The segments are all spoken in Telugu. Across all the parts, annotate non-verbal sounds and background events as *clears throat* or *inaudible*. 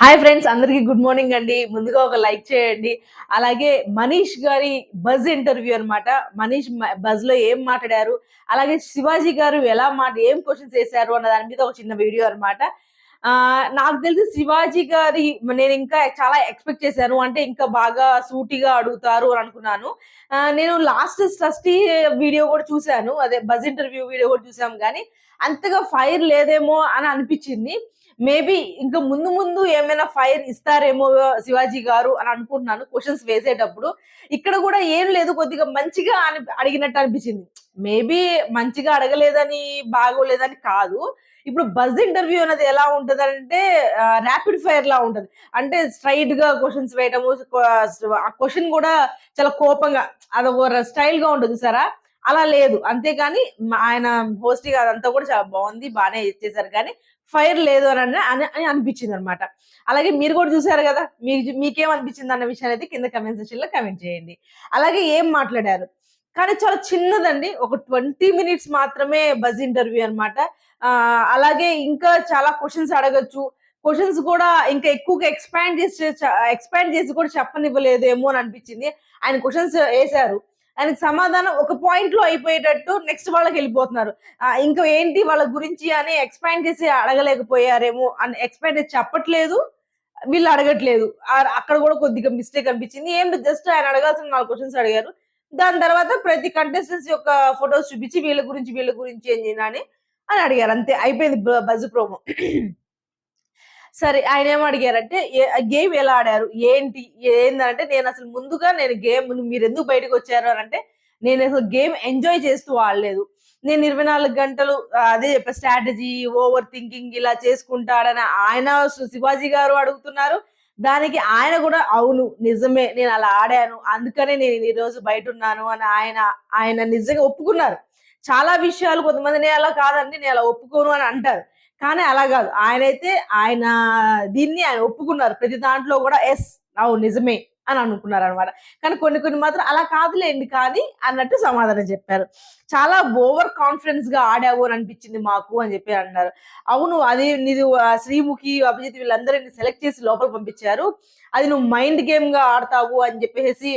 హాయ్ ఫ్రెండ్స్ అందరికీ గుడ్ మార్నింగ్ అండి. ముందుగా ఒక లైక్ చేయండి. అలాగే మనీష్ గారి బజ్ ఇంటర్వ్యూ అన్నమాట. మనీష్ బజ్లో ఏం మాట్లాడారు? అలాగే శివాజీ గారు ఎలా మాట ఏం క్వశ్చన్స్ వేశారు అన్న దాని మీద ఒక చిన్న వీడియో అన్నమాట. నాకు తెలిసి శివాజీ గారి నేను ఇంకా చాలా ఎక్స్పెక్ట్ చేశాను. అంటే ఇంకా బాగా సూటిగా అడుగుతారు అని అనుకున్నాను. నేను లాస్ట్ ట్రస్టీ వీడియో కూడా చూశాను. అదే బజ్ ఇంటర్వ్యూ వీడియో కూడా చూసాం కానీ అంతగా ఫైర్ లేదేమో అని అనిపించింది. మేబీ ఇంకా ముందు ముందు ఏమైనా ఫైర్ ఇస్తారేమో శివాజీ గారు అని అనుకుంటున్నాను క్వశ్చన్స్ వేసేటప్పుడు. ఇక్కడ కూడా ఏం లేదు కొద్దిగా మంచిగా అని అడిగినట్టు అనిపించింది. మేబీ మంచిగా అడగలేదని బాగోలేదని కాదు. ఇప్పుడు బజ్ ఇంటర్వ్యూ అనేది ఎలా ఉంటది అంటే ర్యాపిడ్ ఫైర్ లా ఉంటది. అంటే స్ట్రైట్గా క్వశ్చన్స్ వేయటము ఆ క్వశ్చన్ కూడా చాలా కోపంగా అదొక స్టైల్గా ఉంటుంది సరా? అలా లేదు. అంతేకాని మ- ఆయన హోస్టింగ్ అదంతా కూడా చాలా బాగుంది బాగానే చేశారు. కానీ ఫైర్ లేదు అని అని అని అనిపించింది అనమాట అలాగే మీరు కూడా చూసారు కదా మీకు మీకేం అనిపించింది అన్న విషయాన్ని అయితే కింద కమెంట్ సెక్షన్లో కమెంట్ చేయండి. అలాగే ఏం మాట్లాడారు? కానీ చాలా చిన్నదండి ఒక ట్వంటీ మినిట్స్ మాత్రమే బజ్ ఇంటర్వ్యూ అన్నమాట. అలాగే ఇంకా చాలా క్వశ్చన్స్ అడగచ్చు. క్వశ్చన్స్ కూడా ఇంకా ఎక్కువగా ఎక్స్పాండ్ చేసి ఎక్స్పాండ్ చేసి కూడా చెప్పనివ్వలేదేమో అని అనిపించింది. ఆయన క్వశ్చన్స్ వేశారు. దానికి సమాధానం ఒక పాయింట్లో అయిపోయేటట్టు నెక్స్ట్ వాళ్ళకి వెళ్ళిపోతున్నారు. ఇంకా ఏంటి వాళ్ళ గురించి అని ఎక్స్పాండ్ చేసి అడగలేకపోయారేమో అని ఎక్స్పాండ్ చేసి చెప్పట్లేదు వీళ్ళు అడగట్లేదు. అక్కడ కూడా కొద్దిగా మిస్టేక్ అనిపించింది. ఏం జస్ట్ ఆయన అడగాల్సిన నాలుగు క్వశ్చన్స్ అడిగారు. దాని తర్వాత ప్రతి కంటెస్టెంట్స్ యొక్క ఫొటోస్ చూపించి వీళ్ళ గురించి వీళ్ళ గురించి ఏం చేయని అని అడిగారు. అంతే అయిపోయింది బజ్ ప్రోమో సరే ఆయన ఏం అడిగారంటే గేమ్ ఎలా ఆడారు? ఏంటి? ఏందంటే నేను అసలు ముందుగా నేను గేమ్ మీరు ఎందుకు బయటకు వచ్చారు అని అంటే నేను అసలు గేమ్ ఎంజాయ్ చేస్తూ ఆడలేదు. నేను ఇరవై నాలుగు గంటలు అదే చెప్ప స్ట్రాటజీ ఓవర్ థింకింగ్ ఇలా చేసుకుంటాడని ఆయన శివాజీ గారు అడుగుతున్నారు. దానికి ఆయన కూడా అవును నిజమే నేను అలా ఆడాను అందుకనే నేను ఈ రోజు బయట ఉన్నాను అని ఆయన ఆయన నిజంగా ఒప్పుకున్నారు. చాలా విషయాలు కొంతమంది నేను అలా కాదండి నేను అలా ఒప్పుకోను అని అంటారు. కానీ అలా కాదు. ఆయనైతే ఆయన దీన్ని ఆయన ఒప్పుకున్నారు. ప్రతి దాంట్లో కూడా ఎస్ అవు నిజమే అని అనుకున్నారు అనమాట కానీ కొన్ని కొన్ని మాత్రం అలా కాదులేండి కానీ అన్నట్టు సమాధానం చెప్పారు. చాలా ఓవర్ కాన్ఫిడెన్స్గా ఆడావు అని అనిపించింది మాకు అని చెప్పి అన్నారు. అవును అది నీది శ్రీముఖి అభిజిత్ వీళ్ళందరినీ సెలెక్ట్ చేసి లోపల పంపించారు. అది నువ్వు మైండ్ గేమ్గా ఆడతావు అని చెప్పేసి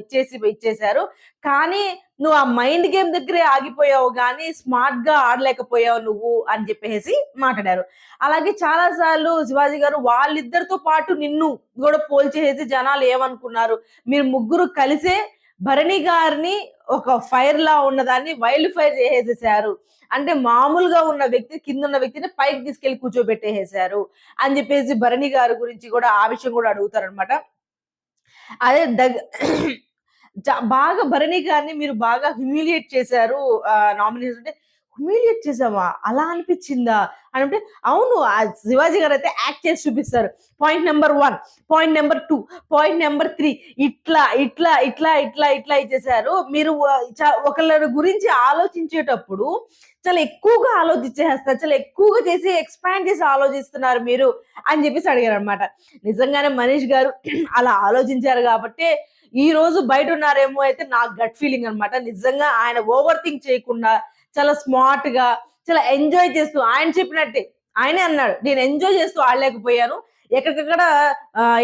ఇచ్చేసి ఇచ్చేశారు. కానీ నువ్వు ఆ మైండ్ గేమ్ దగ్గరే ఆగిపోయావు కానీ స్మార్ట్గా ఆడలేకపోయావు నువ్వు అని చెప్పేసి మాట్లాడారు. అలాగే చాలా సార్లు శివాజీ గారు వాళ్ళిద్దరితో పాటు నిన్ను కూడా పోల్చేసి జనాలు ఏమనుకున్నారు? మీరు ముగ్గురు కలిసే భరణి గారిని ఒక ఫైర్ లా ఉన్నదాన్ని వైల్డ్ ఫైర్ చేసేసారు. అంటే మామూలుగా ఉన్న వ్యక్తి కింద ఉన్న వ్యక్తిని పైకి తీసుకెళ్ళి కూర్చోబెట్టేసేసారు అని చెప్పేసి భరణి గారి గురించి కూడా ఆ విషయం కూడా అడుగుతారనమాట అదే దగ్ బాగా భరణి గారిని మీరు బాగా హ్యూమిలియేట్ చేశారు నామినేషన్ అంటే హ్యూమిలియేట్ చేసావా అలా అనిపించిందా? అని అంటే అవును ఆ శివాజీ గారు అయితే యాక్ట్ చేసి చూపిస్తారు. Point number one point number two point number three ఇట్లా ఇట్లా ఇట్లా ఇట్లా ఇట్లా ఇచ్చేసారు మీరు ఒకళ్ళ గురించి ఆలోచించేటప్పుడు చాలా ఎక్కువగా ఆలోచించేస్తారు చాలా ఎక్కువగా చేసి ఎక్స్పాండ్ చేసి ఆలోచిస్తున్నారు మీరు అని చెప్పేసి అడిగారు అనమాట నిజంగానే మనీష్ గారు *clears throat* అలా ఆలోచించారు కాబట్టి ఈ రోజు బయట ఉన్నారేమో అయితే నాకు గట్ ఫీలింగ్ అన్నమాట. నిజంగా ఆయన ఓవర్ థింక్ చేయకుండా చాలా స్మార్ట్గా చాలా ఎంజాయ్ చేస్తూ ఆయన చెప్పినట్టే. ఆయనే అన్నాడు నేను ఎంజాయ్ చేస్తూ ఆడలేకపోయాను. ఎక్కడికక్కడ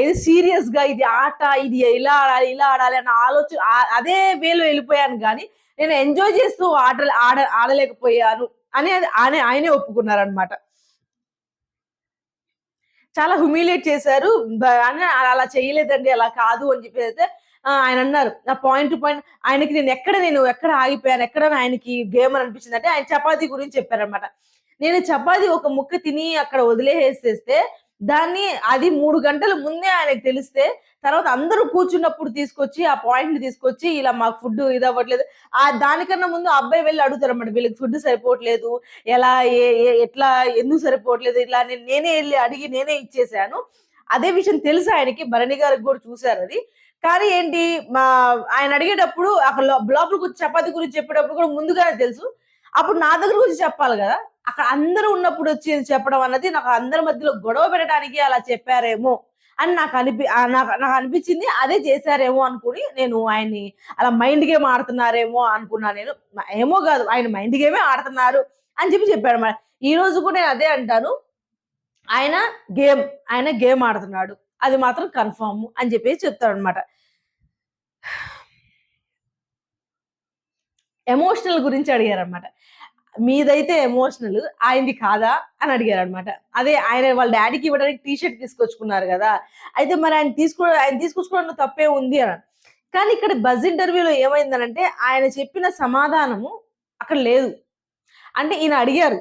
ఇది సీరియస్గా ఇది ఆట ఇది ఇలా ఆడాలి ఇలా ఆడాలి అన్న ఆలోచన అదే వేలో వెళ్ళిపోయాను కానీ నేను ఎంజాయ్ చేస్తూ ఆట ఆడ ఆడలేకపోయాను అని ఆయన ఆయనే ఒప్పుకున్నారనమాట చాలా హ్యూమిలేట్ చేశారు. అని అలా చేయలేదండి అలా కాదు అని చెప్పి అయితే ఆయన అన్నారు. ఆ పాయింట్ టు పాయింట్ ఆయనకి నేను ఎక్కడ నేను ఎక్కడ ఆగిపోయాను ఎక్కడ ఆయనకి గేమ్ అని అనిపించింది అంటే ఆయన చపాతి గురించి చెప్పారనమాట నేను చపాతీ ఒక ముక్క తిని అక్కడ వదిలేసేస్తే దాన్ని అది మూడు గంటల ముందే ఆయనకు తెలిస్తే తర్వాత అందరూ కూర్చున్నప్పుడు తీసుకొచ్చి ఆ పాయింట్ తీసుకొచ్చి ఇలా మాకు ఫుడ్ ఇది అవ్వట్లేదు. ఆ దానికన్నా ముందు అబ్బాయి వెళ్ళి అడుగుతారు అన్నమాట వీళ్ళకి ఫుడ్ సరిపోవట్లేదు ఎలా ఏ- ఎట్లా ఎందుకు సరిపోవట్లేదు ఇలా నేను నేనే వెళ్ళి అడిగి నేనే ఇచ్చేసాను. అదే విషయం తెలుసు ఆయనకి భరణి గారికి కూడా చూశారు అది. కానీ ఏంటి మా ఆయన అడిగేటప్పుడు అక్కడ లోపలికి వచ్చి చపాతి గురించి చెప్పేటప్పుడు కూడా ముందుగానే తెలుసు. అప్పుడు నా దగ్గర గురించి చెప్పాలి కదా. అక్కడ అందరూ ఉన్నప్పుడు వచ్చి చెప్పడం అన్నది నాకు అందరి మధ్యలో గొడవ పెట్టడానికి అలా చెప్పారేమో అని నాకు అనిపి నాకు నాకు అనిపించింది. అదే చేశారేమో అనుకుని నేను ఆయన్ని అలా మైండ్ గేమ్ ఆడుతున్నారేమో అనుకున్నా నేను. ఏమో కాదు ఆయన మైండ్ గేమే ఆడుతున్నారు అని చెప్పి చెప్పాడు అన్నమాట ఈ రోజు కూడా నేను అదే అంటాను. ఆయన గేమ్ ఆయన గేమ్ ఆడుతున్నాడు. అది మాత్రం కన్ఫర్మ్ అని చెప్పేసి చెప్తాడు అనమాట ఎమోషనల్ గురించి అడిగారనమాట మీదైతే ఎమోషనల్ ఆయనది కాదా అని అడిగారు అనమాట అదే ఆయన వాళ్ళ డాడీకి ఇవ్వడానికి టీ షర్ట్ తీసుకొచ్చుకున్నారు కదా. అయితే మరి ఆయన తీసుకో ఆయన తీసుకొచ్చుకోవడం తప్పే ఉంది అని. కానీ ఇక్కడ బజ్ ఇంటర్వ్యూలో ఏమైందనంటే ఆయన చెప్పిన సమాధానము అక్కడ లేదు. అంటే ఈయన అడిగారు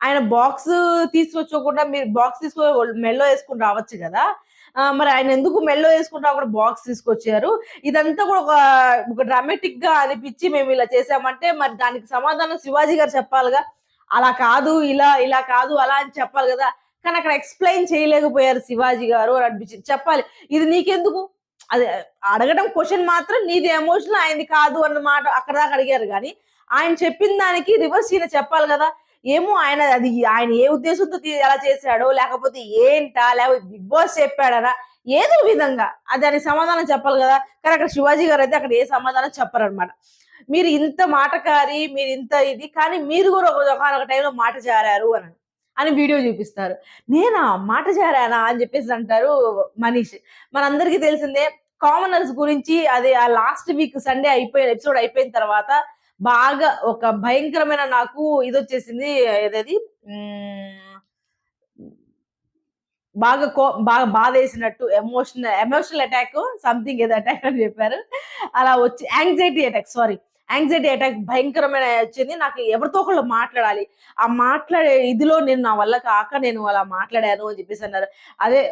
ఆయన బాక్స్ తీసుకొచ్చుకోకుండా మీరు బాక్స్ తీసుకో మెల్లో వేసుకుని రావచ్చు కదా. మరి ఆయన ఎందుకు మెల్లో వేసుకుంటా కూడా బాక్స్ తీసుకొచ్చారు. ఇదంతా కూడా ఒక డ్రామాటిక్గా అనిపించి మేము ఇలా చేసామంటే మరి దానికి సమాధానం శివాజీ గారు చెప్పాలిగా. అలా కాదు ఇలా ఇలా కాదు అలా అని చెప్పాలి కదా. కానీ అక్కడ ఎక్స్ప్లెయిన్ చేయలేకపోయారు శివాజీ గారు అని అనిపించింది. చెప్పాలి ఇది నీకెందుకు? అది అడగడం క్వశ్చన్ మాత్రం నీది ఎమోషనల్ ఆయనది కాదు అన్నమాట అక్కడ దాకా అడిగారు కానీ ఆయన చెప్పిన దానికి రివర్స్ ఈయన చెప్పాలి కదా. ఏమో ఆయన అది ఆయన ఏ ఉద్దేశంతో తీ- ఎలా చేశాడో లేకపోతే ఏంటా లేకపోతే బిగ్ బాస్ చెప్పాడనా ఏదో విధంగా. అది దానికి సమాధానం చెప్పాలి కదా. కానీ అక్కడ శివాజీ గారు అయితే అక్కడ ఏ సమాధానం చెప్పరనమాట మీరు ఇంత మాటకారి మీరు ఇంత ఇది కానీ మీరు కూడా ఒక ఒక టైంలో మాట జారారు అని అని వీడియో చూపిస్తారు. నేనా? మాట జారానా? అని చెప్పేసి అంటారు మనీష్. మనందరికీ తెలిసిందే కామనర్స్ గురించి అదే ఆ లాస్ట్ వీక్ సండే అయిపోయిన ఎపిసోడ్ అయిపోయిన తర్వాత బాగా ఒక భయంకరమైన నాకు ఇది వచ్చేసింది ఏదది బాగా కో బాగా బాధ వేసినట్టు ఎమోషనల్ ఎమోషనల్ అటాక్ సంథింగ్ ఏదో అటాక్ అని చెప్పారు. అలా వచ్చి anxiety attack sorry anxiety attack భయంకరమైన వచ్చింది. నాకు ఎవరితో ఒకళ్ళు మాట్లాడాలి. ఆ మాట్లాడే ఇదిలో నేను నా వల్ల కాక నేను అలా మాట్లాడాను అని చెప్పేసి అన్నారు. అదే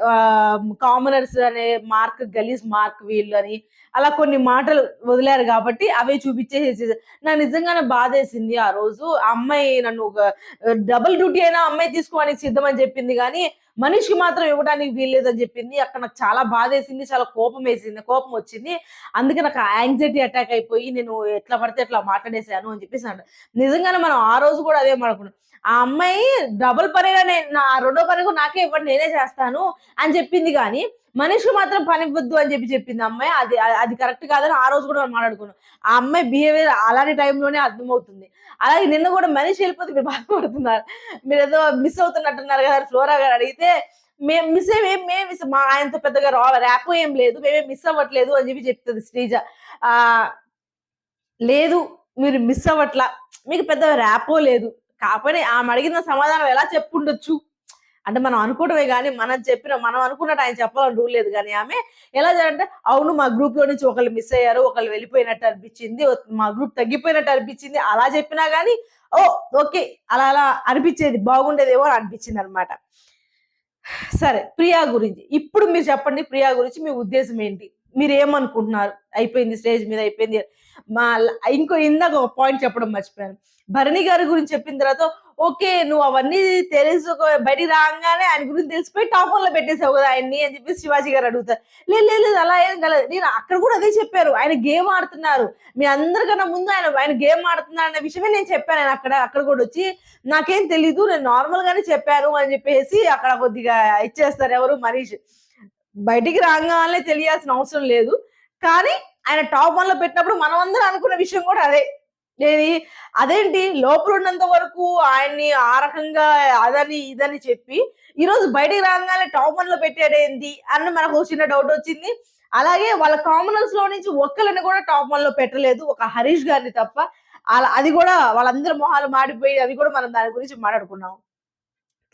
కామనర్స్ అనే మార్క్ గలీజ్ మార్క్ వీళ్ళు అని అలా కొన్ని మాటలు వదిలారు కాబట్టి అవే చూపించేసి నాకు నిజంగానే బాధేసింది ఆ రోజు. ఆ అమ్మాయి నన్ను ఒక డబుల్ డ్యూటీ అయినా అమ్మాయి తీసుకోవడానికి సిద్ధమని చెప్పింది కానీ మనిషికి మాత్రం ఇవ్వడానికి వీల్లేదని చెప్పింది. అక్కడ నాకు చాలా బాధ వేసింది చాలా కోపం వేసింది కోపం వచ్చింది. అందుకే నాకు యాంగ్జైటీ అటాక్ అయిపోయి నేను ఎట్లా పడితే ఎట్లా మాట్లాడేసాను అని చెప్పేసి నిజంగానే మనం ఆ రోజు కూడా అదే అనుకున్నాం ఆ అమ్మాయి డబుల్ పనిగా నేను నా రెండో పని కూడా నాకే ఇవ్వండి నేనే చేస్తాను అని చెప్పింది కానీ మనిషికి మాత్రం పని ఇవ్వద్దు అని చెప్పి చెప్పింది అమ్మాయి. అది అది కరెక్ట్ కాదని ఆ రోజు కూడా మాట్లాడుకున్నాం. ఆ అమ్మాయి బిహేవియర్ అలాంటి టైంలోనే అర్థమవుతుంది. అలాగే నిన్న కూడా మనిషి వెళ్ళిపోతే మీరు బాధపడుతున్నారు. మీరు ఏదో మిస్ అవుతున్నట్టున్నారు కదా ఫ్లోరా గారు అడిగితే మేము మిస్ ఏం మేము మిస్ మా ఆయనతో పెద్దగా రా ర్యాప్ ఏం లేదు మేమే మిస్ అవ్వట్లేదు అని చెప్పి చెప్తుంది శ్రీజ. లేదు మీరు మిస్ అవ్వట్లా. మీకు పెద్ద ర్యాపో లేదు. కాకపోయినా ఆమె అడిగిన సమాధానం ఎలా చెప్పుండొచ్చు? అంటే మనం అనుకోవడమే కానీ మనం చెప్పిన మనం అనుకున్నట్టు ఆయన చెప్పాలని రూల్ లేదు. కానీ ఆమె ఎలా అంటే అవును మా గ్రూప్లో నుంచి ఒకళ్ళు మిస్ అయ్యారు ఒకళ్ళు వెళ్ళిపోయినట్టు అనిపించింది మా గ్రూప్ తగ్గిపోయినట్టు అనిపించింది అలా చెప్పినా కానీ ఓ ఓకే అలా అలా అనిపించేది బాగుండేదేమో అని అనిపించింది అనమాట సరే ప్రియా గురించి. ఇప్పుడు మీరు చెప్పండి ప్రియా గురించి మీ ఉద్దేశం ఏంటి? మీరు ఏమనుకుంటున్నారు? అయిపోయింది స్టేజ్ మీద అయిపోయింది. మా ఇంకో ఇందాక ఒక పాయింట్ చెప్పడం మర్చిపోయాను. భరణి గారి గురించి చెప్పిన తర్వాత ఓకే నువ్వు అవన్నీ తెలుసు బయటికి రాగానే ఆయన గురించి తెలిసిపోయి టాప్ వన్లో పెట్టేసావు కదా ఆయన్ని అని చెప్పి శివాజీ గారు అడుగుతారు. లేదు లేదు లేదు, అలా ఏం కలదు. నేను అక్కడ కూడా అదే చెప్పారు. ఆయన గేమ్ ఆడుతున్నారు. మీ అందరికన్నా ముందు ఆయన ఆయన గేమ్ ఆడుతున్నారు అనే విషయమే నేను చెప్పాను. ఆయన అక్కడ అక్కడ కూడా వచ్చి నాకేం తెలీదు నేను నార్మల్ గానే చెప్పాను అని చెప్పేసి అక్కడ కొద్దిగా ఇచ్చేస్తారు ఎవరు మనీష్. బయటికి రాగానే తెలియాల్సిన అవసరం లేదు. కానీ ఆయన టాప్ వన్లో పెట్టినప్పుడు మనం అందరం అనుకున్న విషయం కూడా అదే. ఏది? అదేంటి? లోపల ఉన్నంత వరకు ఆయన్ని ఆ రకంగా అదని ఇదని చెప్పి ఈ రోజు బయటికి రాగానే టాప్ వన్లో పెట్టాడేంటి అని మనకు చిన్న డౌట్ వచ్చింది. అలాగే వాళ్ళ కామనర్స్లో నుంచి ఒక్కరిని కూడా టాప్ వన్లో పెట్టలేదు. ఒక హరీష్ గారిని తప్ప. అలా అది కూడా వాళ్ళందరి మొహాలు మాడిపోయి అవి కూడా మనం దాని గురించి మాట్లాడుకున్నాం.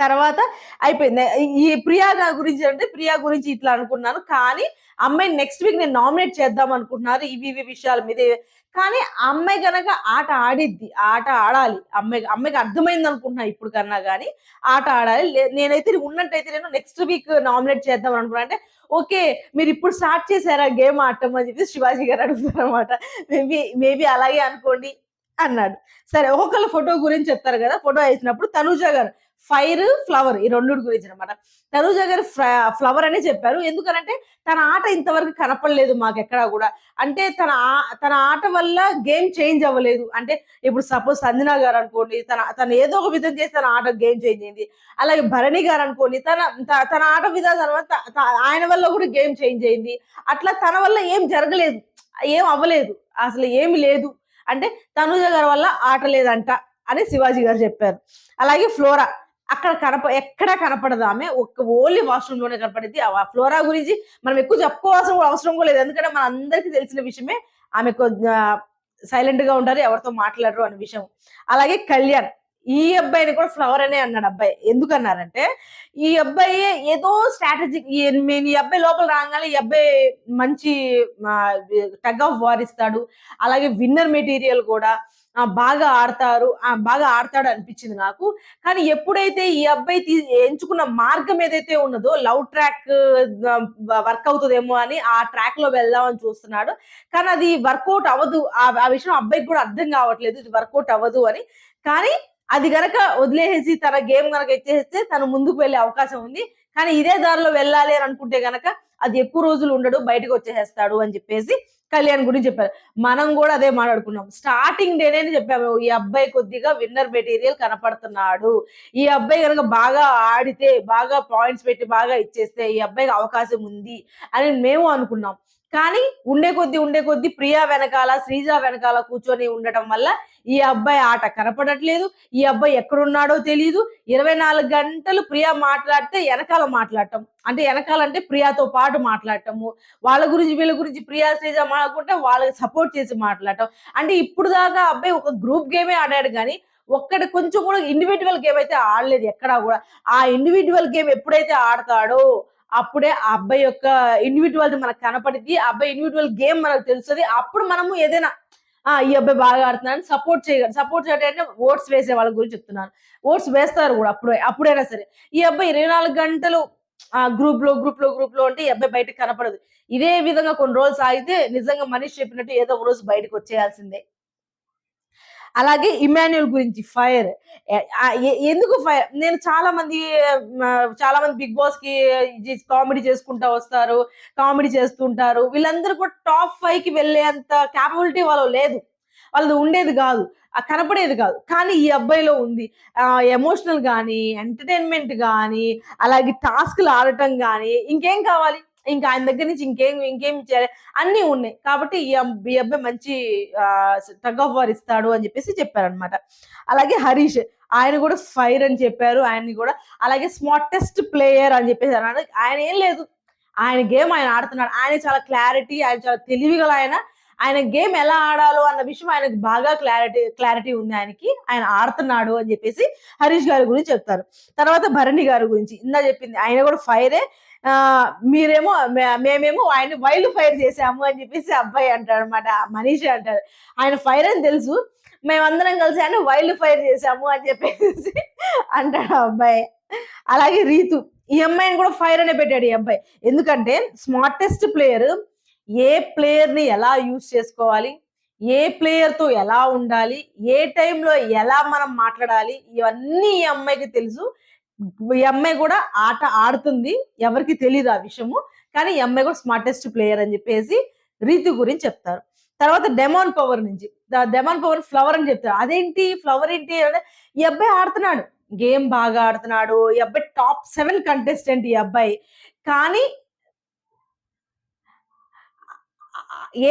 తర్వాత అయిపోయింది. ఈ ప్రియా గారి గురించి అంటే ప్రియా గురించి ఇట్లా అనుకున్నాను. కానీ అమ్మాయి నెక్స్ట్ వీక్ నేను నామినేట్ చేద్దాం అనుకుంటున్నారు. ఇవి ఇవి విషయాల మీద. కానీ అమ్మాయి కనుక ఆట ఆడిద్ది ఆట ఆడాలి. అమ్మాయి అమ్మాయికి అర్థమైంది అనుకుంటున్నా ఇప్పుడు కన్నా కానీ ఆట ఆడాలి. లే- నేనైతే ఉన్నట్టయితే నేను నెక్స్ట్ వీక్ నామినేట్ చేద్దాం అనుకున్నా. అంటే ఓకే మీరు ఇప్పుడు స్టార్ట్ చేశారా గేమ్ ఆడటం అని చెప్పి శివాజీ గారు అడుగుతారు అనమాట మేబీ మేబీ అలాగే అనుకోండి అన్నాడు. సరే ఒక్కొక్కరు ఫోటో గురించి చెప్తారు కదా. ఫోటో వేసినప్పుడు తనుజ గారు ఫైర్ ఫ్లవర్ ఈ రెండు గురించి అనమాట తనుజ గారు ఫ్లవర్ అనే చెప్పారు. ఎందుకనంటే తన ఆట ఇంతవరకు కనపడలేదు మాకు ఎక్కడా కూడా. అంటే తన ఆ- తన ఆట వల్ల గేమ్ చేంజ్ అవ్వలేదు. అంటే ఇప్పుడు సపోజ్ సంజనా గారు అనుకోండి తన తను ఏదో ఒక విధం చేసి తన ఆట గేమ్ చేంజ్ అయింది. అలాగే భరణి గారు అనుకోండి తన తన ఆట విధానం తర్వాత ఆయన వల్ల కూడా గేమ్ చేంజ్ అయింది. అట్లా తన వల్ల ఏం జరగలేదు. ఏం అవ్వలేదు. అసలు ఏమి లేదు. అంటే తనూజ గారి వల్ల ఆట లేదంట అని శివాజీ గారు చెప్పారు. అలాగే ఫ్లోరా అక్కడ కనప ఎక్కడా కనపడదు ఆమె. ఒక్క ఓన్లీ వాష్రూమ్లోనే కనపడింది ఆ ఫ్లోరా గురించి మనం ఎక్కువ చెప్పుకోవాల్సిన అవసరం కూడా లేదు. ఎందుకంటే మన అందరికీ తెలిసిన విషయమే ఆమె సైలెంట్గా ఉంటారు ఎవరితో మాట్లాడరు అనే విషయం. అలాగే కళ్యాణ్. ఈ అబ్బాయిని కూడా ఫ్లవర్ అనే అన్నాడు అబ్బాయి. ఎందుకన్నారంటే ఈ అబ్బాయి ఏదో స్ట్రాటజిక్ నేను ఈ అబ్బాయి లోపల రాగానే ఈ అబ్బాయి మంచి టగ్ ఆఫ్ వార్ ఇస్తాడు. అలాగే విన్నర్ మెటీరియల్ కూడా. బాగా ఆడతారు ఆ, బాగా ఆడతాడు అనిపించింది నాకు. కానీ ఎప్పుడైతే ఈ అబ్బాయి తీ- ఎంచుకున్న మార్గం ఏదైతే ఉన్నదో లవ్ ట్రాక్ వర్క్ అవుతుందేమో అని ఆ ట్రాక్లో వెళ్దామని చూస్తున్నాడు. కానీ అది వర్కౌట్ అవ్వదు. ఆ ఆ విషయం అబ్బాయికి కూడా అర్థం కావట్లేదు. ఇది వర్కౌట్ అవ్వదు అని. కానీ అది గనక వదిలేసేసి తన గేమ్ గనక ఇచ్చేస్తే తను ముందుకు వెళ్ళే అవకాశం ఉంది. కానీ ఇదే దారిలో వెళ్ళాలి అని అనుకుంటే గనక అది ఎక్కువ రోజులు ఉండడు బయటకు వచ్చేసేస్తాడు అని చెప్పేసి కళ్యాణ్ గురించి చెప్పారు. మనం కూడా అదే మాట్లాడుకున్నాం. స్టార్టింగ్ డేనే చెప్పాము ఈ అబ్బాయి కొద్దిగా విన్నర్ మెటీరియల్ కనపడుతున్నాడు. ఈ అబ్బాయి కనుక బాగా ఆడితే బాగా పాయింట్స్ పెట్టి బాగా ఇచ్చేస్తే ఈ అబ్బాయికి అవకాశం ఉంది అని మేము అనుకున్నాం. కానీ ఉండే కొద్ది ఉండే కొద్ది ప్రియా వెనకాల శ్రీజ వెనకాల కూర్చొని ఉండటం వల్ల ఈ అబ్బాయి ఆట కనపడట్లేదు. ఈ అబ్బాయి ఎక్కడున్నాడో తెలియదు ఇరవై నాలుగు గంటలు ప్రియా మాట్లాడితే వెనకాల మాట్లాడటం. అంటే వెనకాల అంటే ప్రియాతో పాటు మాట్లాడటము. వాళ్ళ గురించి వీళ్ళ గురించి ప్రియా శ్రీజ మాట్లాడుకుంటే వాళ్ళకి సపోర్ట్ చేసి మాట్లాడటం. అంటే ఇప్పుడు దాకా అబ్బాయి ఒక గ్రూప్ గేమే ఆడాడు కానీ ఒక్కడి కొంచెం కూడా ఇండివిజువల్ గేమ్ అయితే ఆడలేదు ఎక్కడా కూడా. ఆ ఇండివిజువల్ గేమ్ ఎప్పుడైతే ఆడతాడో అప్పుడే ఆ అబ్బాయి యొక్క ఇండివిజువాలిటీ మనకు కనపడింది ఆ అబ్బాయి ఇండివిజువల్ గేమ్ మనకు తెలుస్తుంది. అప్పుడు మనము ఏదైనా ఆ ఈ అబ్బాయి బాగా ఆడుతున్నాను సపోర్ట్ చేయగలరు సపోర్ట్ చేయడం అంటే ఓట్స్ వేసే వాళ్ళ గురించి చెప్తున్నాను. ఓట్స్ వేస్తారు కూడా అప్పుడు అప్పుడైనా సరే. ఈ అబ్బాయి ఇరవై నాలుగు గంటలు ఆ గ్రూప్లో గ్రూప్లో గ్రూప్లో అంటే ఈ అబ్బాయి బయటకు కనపడదు. ఇదే విధంగా కొన్ని రోజులు సాగితే నిజంగా మనిషి చెప్పినట్టు ఏదో ఒక రోజు బయటకు వచ్చేయాల్సిందే. అలాగే ఇమాన్యుల్ గురించి ఫైర్. ఎందుకు ఫైర్? నేను చాలా మంది చాలా మంది బిగ్ బాస్కి కామెడీ చేసుకుంటా వస్తారు కామెడీ చేస్తుంటారు. వీళ్ళందరూ కూడా టాప్ ఫైవ్కి వెళ్ళేంత క్యాపబిలిటీ వాళ్ళు లేదు. వాళ్ళది ఉండేది కాదు. కనపడేది కాదు. కానీ ఈ అబ్బాయిలో ఉంది. ఎమోషనల్ కానీ ఎంటర్టైన్మెంట్ కానీ అలాగే టాస్క్లు ఆడటం కానీ ఇంకేం కావాలి? ఇంకా ఆయన దగ్గర నుంచి ఇంకేం ఇంకేం చేయాలి? అన్నీ ఉన్నాయి. కాబట్టి ఈ అబ్బాయి మంచి టగ్ ఆఫ్ వార్ ఇస్తాడు అని చెప్పేసి చెప్పారనమాట అలాగే హరీష్ ఆయన కూడా ఫైర్ అని చెప్పారు. ఆయన్ని కూడా అలాగే స్మార్టెస్ట్ ప్లేయర్ అని చెప్పేసి అన్నాడు. ఆయన ఏం లేదు. ఆయన గేమ్ ఆయన ఆడుతున్నాడు. ఆయన చాలా క్లారిటీ ఆయన చాలా తెలివిగల ఆయన. ఆయన గేమ్ ఎలా ఆడాలో అన్న విషయం ఆయనకు బాగా క్లారిటీ క్లారిటీ ఉంది ఆయనకి. ఆయన ఆడుతున్నాడు అని చెప్పేసి హరీష్ గారి గురించి చెప్తారు. తర్వాత భరణి గారి గురించి ఇందా చెప్పింది. ఆయన కూడా ఫైరే. మీరేమో మే- మేమేమో ఆయన వైల్డ్ ఫైర్ చేసాము అని చెప్పేసి అబ్బాయి అంటాడు అనమాట మనీషి అంటారు ఆయన ఫైర్ అని తెలుసు మేమందరం కలిసి ఆయన వైల్డ్ ఫైర్ చేసాము అని చెప్పేసి అంటాడు అబ్బాయి. అలాగే రీతు ఈ అమ్మాయిని కూడా ఫైర్ అనే పెట్టాడు ఈ అబ్బాయి. ఎందుకంటే స్మార్టెస్ట్ ప్లేయర్ ఏ ప్లేయర్ని ఎలా యూజ్ చేసుకోవాలి ఏ ప్లేయర్తో ఎలా ఉండాలి ఏ టైంలో ఎలా మనం మాట్లాడాలి ఇవన్నీ ఈ అమ్మాయికి తెలుసు. ఈ అమ్మాయి కూడా ఆట ఆడుతుంది. ఎవరికి తెలియదు ఆ విషయము. కానీ ఈ అమ్మాయి కూడా స్మార్టెస్ట్ ప్లేయర్ అని చెప్పేసి రీతి గురించి చెప్తారు. తర్వాత డెమాన్ పవర్ నుంచి. డెమాన్ పవర్ ఫ్లవర్ అని చెప్తారు. అదేంటి? ఫ్లవర్ ఏంటి? అంటే ఈ అబ్బాయి ఆడుతున్నాడు. గేమ్ బాగా ఆడుతున్నాడు. ఈ అబ్బాయి టాప్ సెవెన్ కంటెస్టెంట్ ఈ అబ్బాయి. కానీ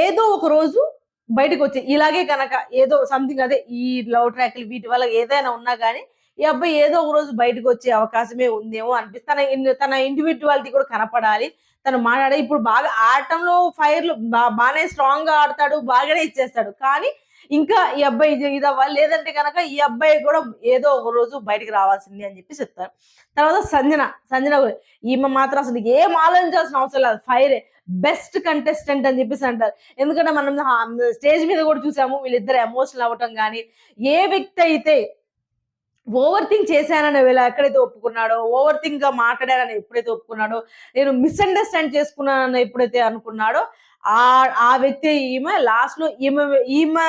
ఏదో ఒక రోజు బయటకు వచ్చే ఇలాగే కనుక ఏదో సంథింగ్ అదే ఈ లవ్ ట్రాక్లు వీటి వల్ల ఏదైనా ఉన్నా కానీ ఈ అబ్బాయి ఏదో ఒక రోజు బయటకు వచ్చే అవకాశమే ఉందేమో అనిపిస్తుంది. తన తన ఇండివిజువాలిటీ కూడా కనపడాలి. తను మాట్లాడే ఇప్పుడు బాగా ఆడటంలో ఫైర్లు బాగానే స్ట్రాంగ్గా ఆడతాడు బాగానే ఇచ్చేస్తాడు. కానీ ఇంకా ఈ అబ్బాయి ఇది ఇది అవ్వాలి. లేదంటే కనుక ఈ అబ్బాయి కూడా ఏదో ఒక రోజు బయటికి రావాల్సింది అని చెప్పి చెప్తారు. తర్వాత సంజన సంజన ఈమె మాత్రం అసలు ఏం ఆలోచించాల్సిన అవసరం లేదు. ఫైరే బెస్ట్ కంటెస్టెంట్ అని చెప్పేసి అంటారు. ఎందుకంటే మనం స్టేజ్ మీద కూడా చూసాము వీళ్ళిద్దరు ఎమోషనల్ అవ్వటం కానీ ఏ వ్యక్తి అయితే ఓవర్ థింక్ చేశానని వీళ్ళ ఎక్కడైతే ఒప్పుకున్నాడో ఓవర్ థింక్గా మాట్లాడానని ఎప్పుడైతే ఒప్పుకున్నాడో నేను మిస్అండర్స్టాండ్ చేసుకున్నానని ఎప్పుడైతే అనుకున్నాడో ఆ ఆ వ్యక్తి ఈమె లాస్ట్లో ఈమె ఈమె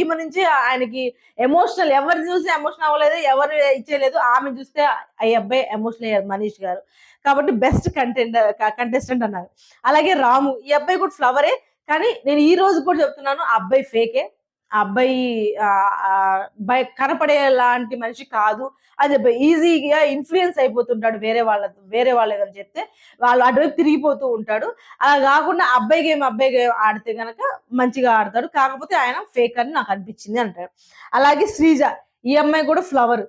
ఈమె నుంచి ఆయనకి ఎమోషనల్ ఎవరు చూసి ఎమోషనల్ అవ్వలేదు ఎవరు ఇచ్చేయలేదు ఆమె చూస్తే ఆ అబ్బాయి ఎమోషనల్ అయ్యారు మనీష్ గారు. కాబట్టి బెస్ట్ కంటెంట్ కంటెస్టెంట్ అన్నారు. అలాగే రాము ఈ అబ్బాయి కూడా ఫ్లవరే కానీ నేను ఈ రోజు కూడా చెప్తున్నాను ఆ అబ్బాయి ఫేకే. ఆ అబ్బాయి ఆ, బయ మనిషి కాదు. అది ఈజీగా ఇన్ఫ్లుయెన్స్ అయిపోతుంటాడు వేరే వాళ్ళ వేరే వాళ్ళు ఏదైనా చెప్తే వాళ్ళు అటువైపు తిరిగిపోతూ ఉంటాడు. అలా కాకుండా అబ్బాయి గేమ్ అబ్బాయి గేమ్ ఆడితే కనుక మంచిగా ఆడతాడు. కాకపోతే ఆయన ఫేక్ అని నాకు అనిపించింది అంటాడు. అలాగే శ్రీజ ఈ అమ్మాయి కూడా ఫ్లవర్.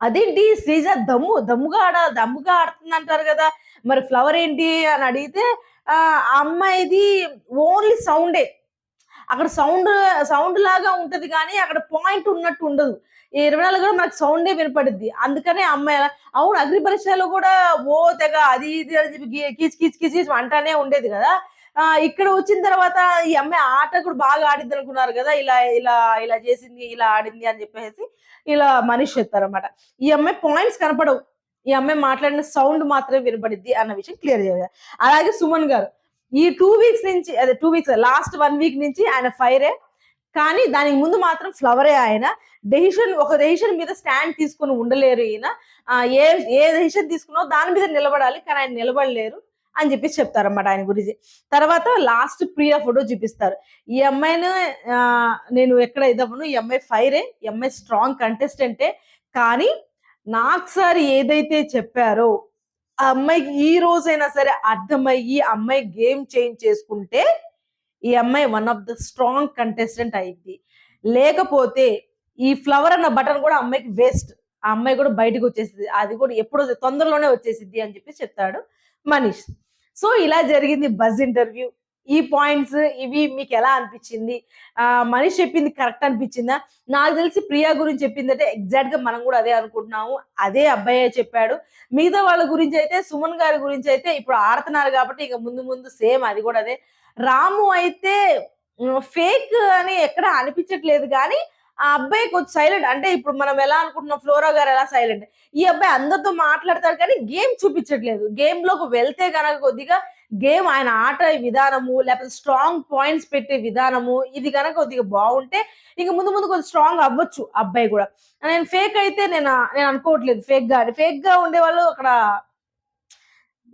అదేంటి? శ్రీజ దమ్ము దమ్ముగా ఆడ దమ్ముగా ఆడుతుంది అంటారు కదా. మరి ఫ్లవర్ ఏంటి అని అడిగితే ఆ అమ్మాయిది ఓన్లీ సౌండే. అక్కడ సౌండ్ సౌండ్ లాగా ఉంటది కానీ అక్కడ పాయింట్ ఉన్నట్టు ఉండదు. ఇరవై నాలుగు కూడా మనకు సౌండే వినపడుద్ది. అందుకనే అమ్మాయి అవును అగ్ని పరీక్షలో కూడా ఓ తెగ అది ఇది అని చెప్పి కీచ్ కీచ్ కీచ్ అంటానే ఉండేది కదా. ఇక్కడ వచ్చిన తర్వాత ఈ అమ్మాయి ఆట కూడా బాగా ఆడింది అనుకున్నారు కదా ఇలా ఇలా ఇలా చేసింది ఇలా ఆడింది అని చెప్పేసి ఇలా మనిషి చెప్తారనమాట ఈ అమ్మాయి పాయింట్స్ కనపడవు. ఈ అమ్మాయి మాట్లాడిన సౌండ్ మాత్రమే వినపడిద్ది అన్న విషయం క్లియర్ చేయాలి. అలాగే సుమన్ గారు ఈ టూ వీక్స్ నుంచి అదే two weeks last one week నుంచి ఆయన ఫైరే కానీ దానికి ముందు మాత్రం ఫ్లవరే ఆయన. డెసిషన్ ఒక డెసిషన్ మీద స్టాండ్ తీసుకొని ఉండలేరు ఈయన. ఏ ఏ డెసిషన్ తీసుకున్నో దాని మీద నిలబడాలి కానీ ఆయన నిలబడలేరు అని చెప్పి చెప్తారన్నమాట ఆయన గురించి. తర్వాత లాస్ట్ ప్రియా ఫోటో చూపిస్తారు. ఈ అమ్మాయిని నేను ఎక్కడ ఇదవ్వను ఈ అమ్మాయి ఫైరే ఈ అమ్మాయి స్ట్రాంగ్ కంటెస్టెంటే కానీ నాకు సార్ ఏదైతే చెప్పారో ఆ అమ్మాయికి ఈ రోజైనా సరే అర్థమయ్యి అమ్మాయి గేమ్ చేంజ్ చేసుకుంటే ఈ అమ్మాయి one of the strong contestant అయింది లేకపోతే ఈ ఫ్లవర్ అన్న బటన్ కూడా అమ్మాయికి వేస్ట్. ఆ అమ్మాయి కూడా బయటకు వచ్చేసింది అది కూడా ఎప్పుడో తొందరలోనే వచ్చేసింది అని చెప్పి చెప్తాడు మనీష్. సో ఇలా జరిగింది బజ్ ఇంటర్వ్యూ. ఈ పాయింట్స్ ఇవి మీకు ఎలా అనిపించింది? మనిషి చెప్పింది కరెక్ట్ అనిపించిందా? నాకు తెలిసి ప్రియా గురించి చెప్పిందంటే ఎగ్జాక్ట్గా మనం కూడా అదే అనుకుంటున్నాము. అదే అబ్బాయి చెప్పాడు. మిగతా వాళ్ళ గురించి అయితే సుమన్ గారి గురించి అయితే ఇప్పుడు ఆడుతున్నారు కాబట్టి ఇక ముందు ముందు సేమ్ అది కూడా అదే. రాము అయితే ఫేక్ అని ఎక్కడ అనిపించట్లేదు కానీ ఆ అబ్బాయి కొంచెం సైలెంట్ అంటే ఇప్పుడు మనం ఎలా అనుకుంటున్నాం? ఫ్లోరా గారు ఎలా సైలెంట్ ఈ అబ్బాయి అందరితో మాట్లాడతాడు కానీ గేమ్ చూపించట్లేదు. గేమ్లోకి వెళ్తే కనుక కొద్దిగా గేమ్ ఆయన ఆట విధానము లేకపోతే స్ట్రాంగ్ పాయింట్స్ పెట్టే విధానము ఇది కనుక కొద్దిగా బాగుంటే ఇంక ముందు ముందు కొంచెం స్ట్రాంగ్ అవ్వచ్చు అబ్బాయి కూడా. నేను ఫేక్ అయితే నేను నేను అనుకోవట్లేదు ఫేక్గా ఫేక్గా ఉండే వాళ్ళు అక్కడ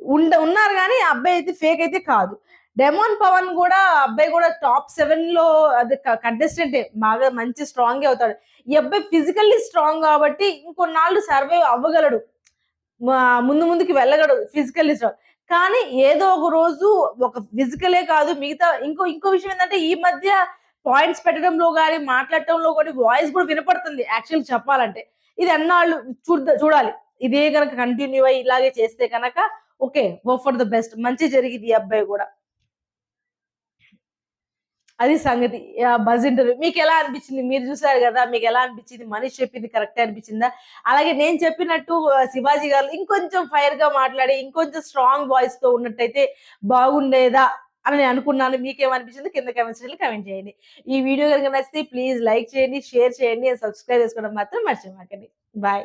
ఉండ ఉన్నారు కానీ అబ్బాయి అయితే ఫేక్ అయితే కాదు. డెమోన్ పవన్ కూడా అబ్బాయి కూడా టాప్ సెవెన్లో అది కంటెస్టెంట్. బాగా మంచి స్ట్రాంగ్ అవుతాడు. ఈ అబ్బాయి ఫిజికల్లీ స్ట్రాంగ్ కాబట్టి ఇంకొన్నాళ్ళు సర్వైవ్ అవ్వగలడు. ముందు ముందుకి వెళ్ళగలడు ఫిజికల్లీ స్ట్రాంగ్. కానీ ఏదో ఒక రోజు ఒక ఫిజికలే కాదు మిగతా ఇంకో ఇంకో విషయం ఏంటంటే ఈ మధ్య పాయింట్స్ పెట్టడంలో కానీ మాట్లాడటంలో కానీ వాయిస్ కూడా వినపడుతుంది యాక్చువల్ చెప్పాలంటే. ఇది అన్నాళ్ళు చూడ చూడాలి. ఇదే కనుక కంటిన్యూ అయ్యి ఇలాగే చేస్తే కనుక okay hope for the best మంచి జరిగింది ఈ అబ్బాయి కూడా. అది సంగతి. Buzz interview. మీకు ఎలా అనిపించింది? మీరు చూసారు కదా మీకు ఎలా అనిపించింది? మనిషి చెప్పింది కరెక్ట్ అనిపించిందా? అలాగే నేను చెప్పినట్టు శివాజీ గారు ఇంకొంచెం ఫైర్గా మాట్లాడి ఇంకొంచెం స్ట్రాంగ్ వాయిస్తో ఉన్నట్టయితే బాగుండేదా అని నేను అనుకున్నాను. మీకేమనిపించింది కింద కమెంట్స్ కమెంట్ చేయండి. ఈ వీడియో కనుక నచ్చితే ప్లీజ్ లైక్ చేయండి షేర్ చేయండి సబ్స్క్రైబ్ చేసుకోవడం మాత్రం మర్చిపోకండి. బాయ్